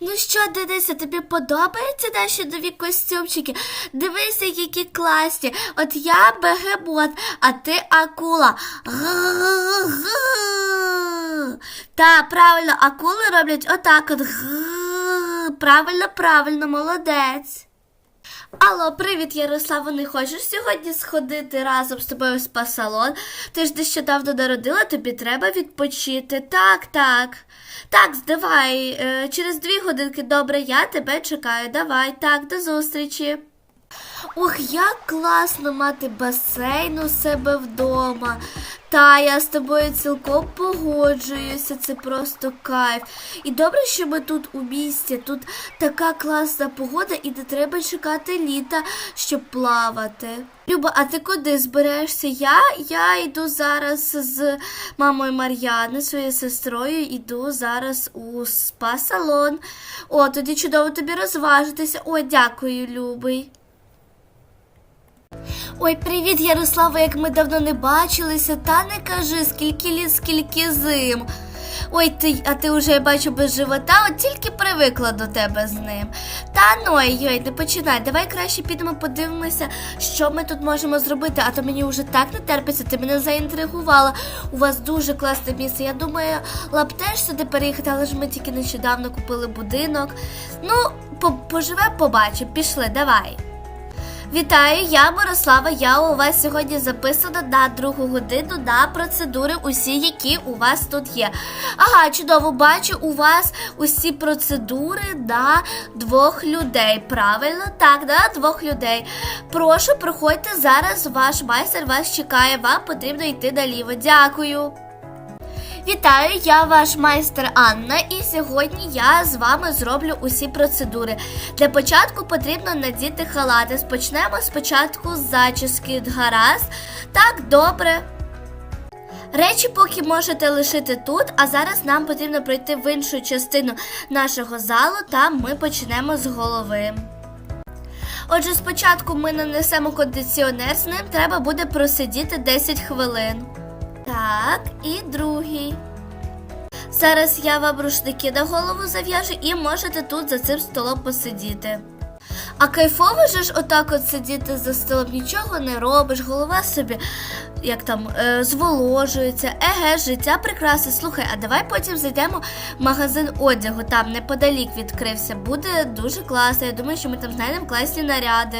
Ну що, Дениса, тобі подобаються наші нові костюмчики? Дивися, які класні. От я бегемот, а ти акула. Та, правильно, акули роблять отак от. Правильно, правильно, молодець. Алло, привіт, Ярослава. Не хочеш сьогодні сходити разом з тобою в спа-салон? Ти ж нещодавно народила, тобі треба відпочити. Так, так. Так, здавай. Е, через дві годинки добре, я тебе чекаю. Давай, так, до зустрічі. Ох, як класно мати басейн у себе вдома. Та я з тобою цілком погоджуюся, це просто кайф. І добре, що ми тут у місті. Тут така класна погода і не треба чекати літа, щоб плавати. Люба, а ти куди зберешся? Я Я йду зараз з мамою Мар'яни, своєю сестрою, йду зараз у спа-салон. О, тоді чудово тобі розважитися. О, дякую, любий. Ой, привіт, Ярослава, як ми давно не бачилися, та не кажи, скільки літ, скільки зим. Ой, ти, а ти вже я бачу без живота, от тільки привикла до тебе з ним. Та ну ой, ой, не починай. Давай краще підемо подивимося, що ми тут можемо зробити, а то мені вже так не терпиться, ти мене заінтригувала. У вас дуже класне місце. Я думаю, б теж сюди переїхати, але ж ми тільки нещодавно купили будинок. Ну, по- поживе, побачимо, пішли, давай. Вітаю, я Мирослава. Я у вас сьогодні записана на другу годину на процедури, усі, які у вас тут є. Ага, чудово, бачу у вас усі процедури на двох людей. Правильно? Так, на двох людей. Прошу, проходьте зараз. Ваш майстер вас чекає. Вам потрібно йти наліво. Дякую. Вітаю, я ваш майстер Анна, і сьогодні я з вами зроблю усі процедури. Для початку потрібно надіти халати. Спочнемо спочатку з зачіски гаразд. Так, добре. Речі поки можете лишити тут, а зараз нам потрібно пройти в іншу частину нашого залу, там ми почнемо з голови. Отже, спочатку ми нанесемо кондиціонер, з ним треба буде просидіти 10 хвилин. Так, і другий. Зараз я вам рушники на голову зав'яжу і можете тут за цим столом посидіти. А кайфово же ж отак от сидіти за столом, нічого не робиш, голова собі як там е, зволожується. Еге, життя прекрасне. Слухай, а давай потім зайдемо в магазин одягу, там неподалік відкрився. Буде дуже класно. Я думаю, що ми там знайдемо класні наряди.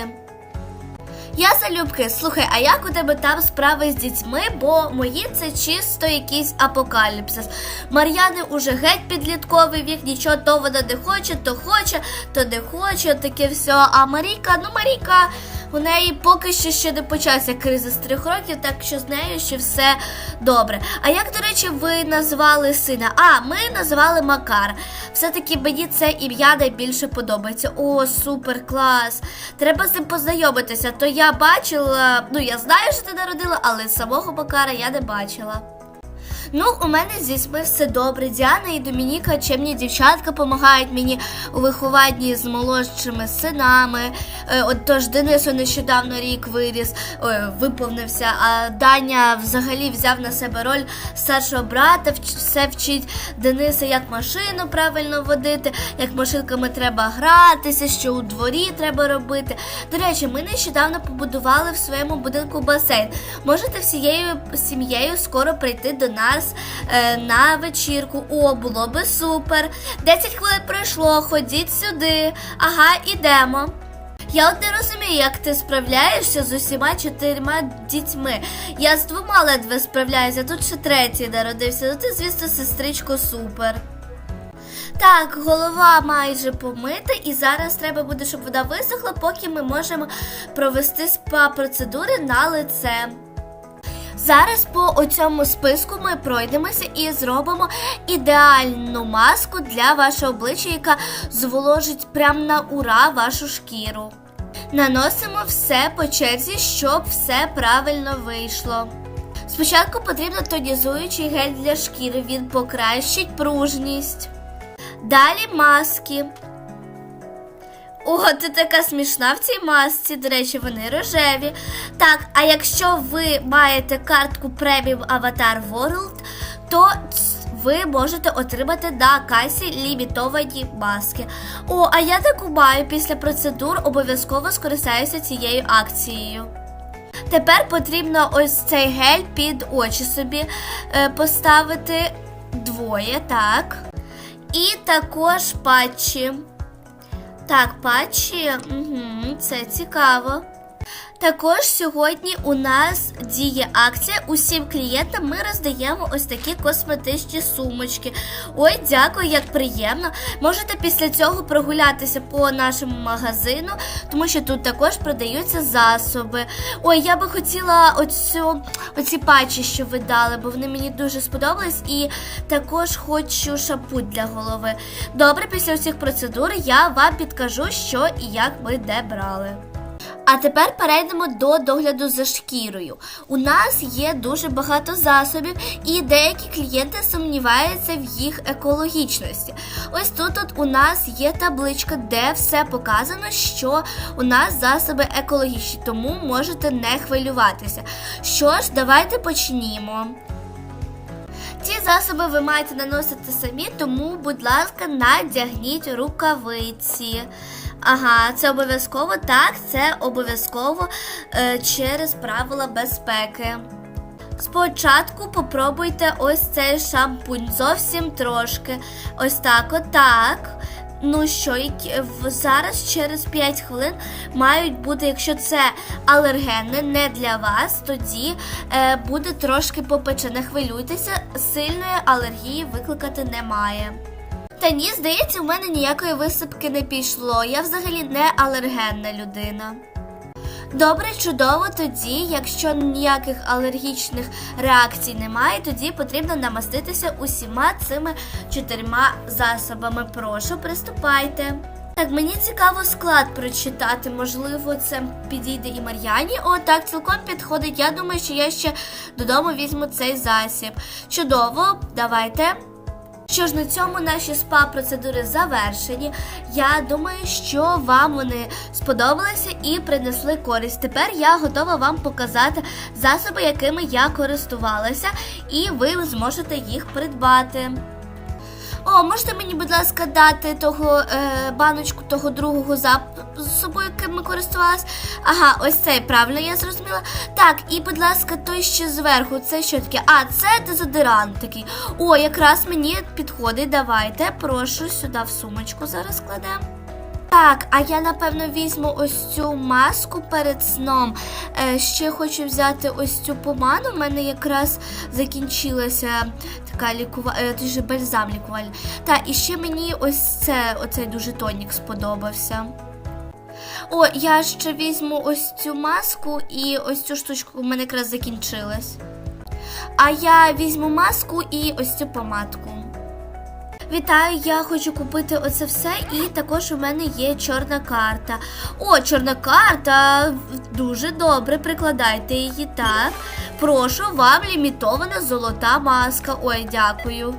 Я залюбки, слухай, а як у тебе там справи з дітьми? Бо мої це чисто якийсь апокаліпсис. Мар'яни уже геть підлітковий вік, нічого то вона не хоче, то хоче, то не хоче, таке все. А Марійка, ну Марійка, у неї поки що ще не почався криза з трьох років, так що з нею ще все добре. А як, до речі, ви назвали сина? А, ми назвали Макар. Все-таки мені це ім'я найбільше подобається. О, супер клас! Треба з ним познайомитися. То я бачила, ну я знаю, що ти народила, але самого Макара я не бачила. Ну, у мене зі дітьми все добре. Діана і Домініка, чемні дівчатка, допомагають мені у вихованні з молодшими синами. Е, от тож Денису нещодавно рік виріс, ой, виповнився, а Даня взагалі взяв на себе роль старшого брата, все вчить Дениса, як машину правильно водити, як машинками треба гратися, що у дворі треба робити. До речі, ми нещодавно побудували в своєму будинку басейн. Можете всією сім'єю скоро прийти до нас е, на вечірку. О, було би супер. 10 хвилин пройшло, ходіть сюди. Ага, ідемо. Я от не розумію, як ти справляєшся з усіма чотирма дітьми. Я з двома ледве справляюся, тут ще третій народився. Ну ти, звісно, сестричко, супер. Так, голова майже помита, і зараз треба буде, щоб вода висохла, поки ми можемо провести спа-процедури на лице. Зараз по оцьому списку ми пройдемося і зробимо ідеальну маску для вашого обличчя, яка зволожить прямо на ура вашу шкіру. Наносимо все по черзі, щоб все правильно вийшло. Спочатку потрібно тонізуючий гель для шкіри, він покращить пружність. Далі маски. О, ти така смішна в цій масці. До речі, вони рожеві. Так, а якщо ви маєте картку Premium Avatar World, то ви можете отримати на касі лімітовані маски. О, а я так маю після процедур обов'язково скористаюся цією акцією. Тепер потрібно ось цей гель під очі собі е, поставити двоє, так. І також патчі. Так, патчі, угу, це цікаво. Також сьогодні у нас діє акція. Усім клієнтам ми роздаємо ось такі косметичні сумочки. Ой, дякую, як приємно. Можете після цього прогулятися по нашому магазину, тому що тут також продаються засоби. Ой, я би хотіла оцю, оці патчі, що ви дали, бо вони мені дуже сподобались. І також хочу шампунь для голови. Добре, після всіх процедур я вам підкажу, що і як ми де брали. А тепер перейдемо до догляду за шкірою. У нас є дуже багато засобів, і деякі клієнти сумніваються в їх екологічності. Ось тут от у нас є табличка, де все показано, що у нас засоби екологічні, тому можете не хвилюватися. Що ж, давайте почнімо. Ці засоби ви маєте наносити самі, тому, будь ласка, надягніть рукавиці. Ага, це обов'язково так, це обов'язково е, через правила безпеки. Спочатку попробуйте ось цей шампунь, зовсім трошки. Ось так, отак. Ну що, зараз через 5 хвилин мають бути, якщо це алергенне, не для вас, тоді е, буде трошки попече. Не хвилюйтеся, сильної алергії викликати немає. Та ні, здається, у мене ніякої висипки не пішло. Я взагалі не алергенна людина. Добре, чудово, тоді, якщо ніяких алергічних реакцій немає, тоді потрібно намаститися усіма цими чотирма засобами. Прошу, приступайте. Так, мені цікаво склад прочитати. Можливо, це підійде і Мар'яні. О, так, цілком підходить. Я думаю, що я ще додому візьму цей засіб. Чудово, давайте. Що ж на цьому наші спа-процедури завершені. Я думаю, що вам вони сподобалися і принесли користь. Тепер я готова вам показати засоби, якими я користувалася, і ви зможете їх придбати. О, можете мені, будь ласка, дати того е, баночку того другого засобу, яким ми користувалися? Ага, ось цей, правильно я зрозуміла. Так, і, будь ласка, той ще зверху, це що таке? А, це дезодорант такий. О, якраз мені підходить. Давайте, прошу, сюди в сумочку зараз кладемо. Так, а я напевно візьму ось цю маску перед сном. Е, ще хочу взяти ось цю помаду. У мене якраз закінчилася така лікува... е, дуже бальзам лікувальний. Та і ще мені ось це, оцей дуже тонік сподобався. О, я ще візьму ось цю маску і ось цю штучку у мене якраз закінчилась. А я візьму маску і ось цю помадку. Вітаю, я хочу купити оце все, і також у мене є чорна карта. О, чорна карта! Дуже добре, прикладайте її так. Прошу, вам лімітована золота маска. Ой, дякую.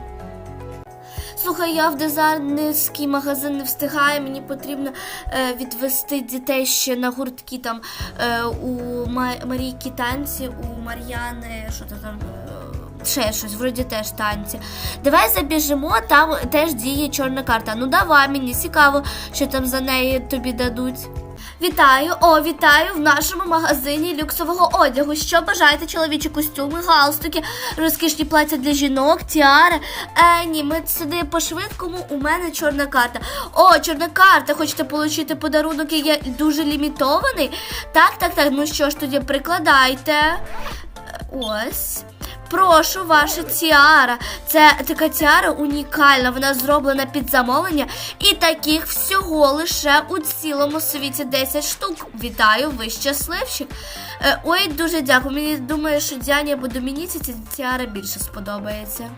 Слухай, я в дизайнерський магазин не встигаю. Мені потрібно е, відвести дітей ще на гуртки там е, у Ма- Марійки танці, у Мар'яни, що то там. е, Ще щось, вроді теж танці. Давай забіжимо, там теж діє чорна карта. Ну давай, мені цікаво, що там за неї тобі дадуть. Вітаю, о, вітаю в нашому магазині люксового одягу. Що бажаєте, чоловічі костюми, галстуки, розкішні плаття для жінок, тіари. Е, ні, ми сюди по швидкому, у мене чорна карта. О, чорна карта, хочете отримати подарунок, який є дуже лімітований? Так, так, так. Ну що ж тоді прикладайте. Ось. Прошу, ваша тіара. Це така тіара унікальна. Вона зроблена під замовлення. І таких всього лише у цілому світі 10 штук. Вітаю, ви щасливчик. Е, ой, дуже дякую. Мені думаю, що Діані або Домініці ця тіара більше сподобається.